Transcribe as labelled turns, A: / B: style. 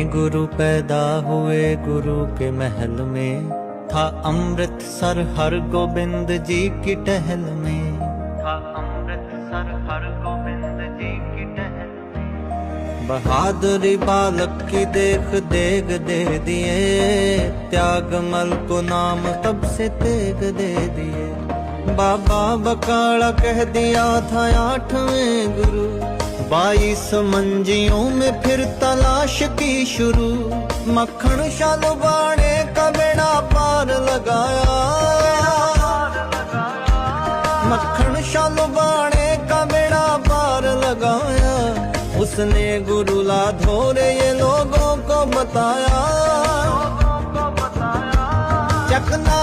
A: गुरु पैदा हुए गुरु के महल में था अमृतसर हर गोविंद जी की टहल में था अमृतसर हर गोविंद जी की टहल में बहादुरी बालक की देख देग दे दिए त्यागमल को नाम तब से तेग दे दिए बाबा बकाला कह दिया था आठवें गुरु बाईस मंजियों में फिर तलाश की शुरू। मक्खन शालुबाणे का बेड़ा पार लगाया। मक्खन शालुबाणे का बेड़ा पार लगाया। उसने गुरु लाधोरे ये लोगों को बताया। चकना